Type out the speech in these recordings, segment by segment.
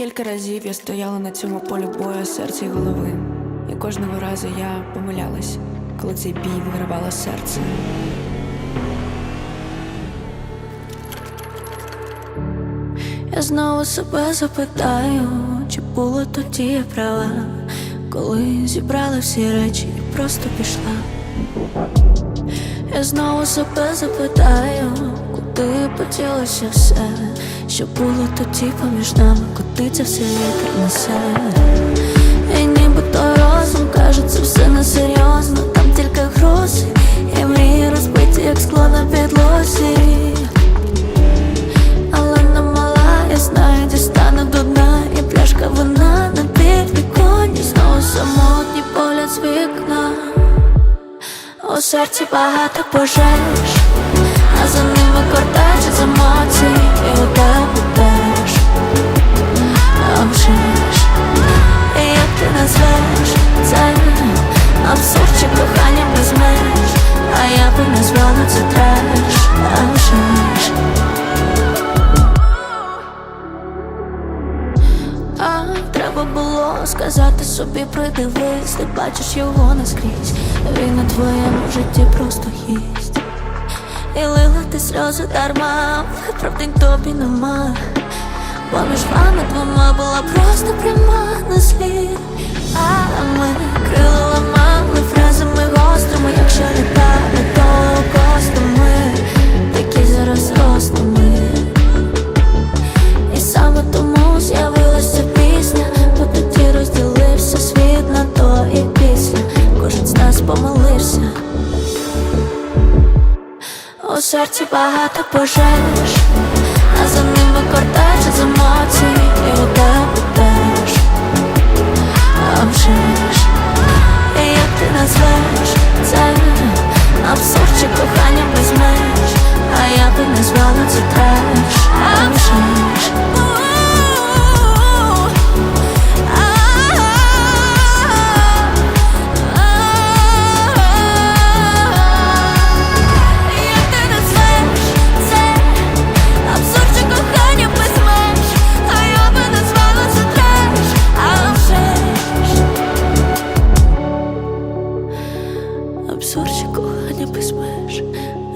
Скільки разів я стояла на цьому полі бою серця й голови, і кожного разу я помилялась, коли цей бій вигравало серце. Я знову себе запитаю, чи було тоді я права, коли зібрала всі речі і просто пішла. Я знову себе запитаю, куди поділося все, що було тоді поміж нами, куди це все вітер несе. У серці багато пожеж А за ними кортеж з емоцій І у тебе теж. А вже ж як ти назвеш це? Абсурд чи кохання без меж А я би назвала це треш. А вже А треба було сказати собі, придивись, ти бачиш його наскрізь. Він у твоєму житті просто їсть. І лила ти сльози дарма, виправдень тобі нема. Поміж вами двома була просто пряма серці багато пожеж, а за ними кортеж з емоцій, абсурдчик кохання без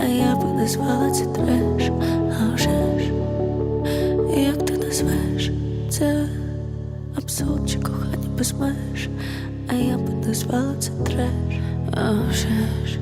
а я би назвала це треш, а вже ж, як ти назвеш, це абсурдчик кохання без а я би назвала це треш, а вже ж.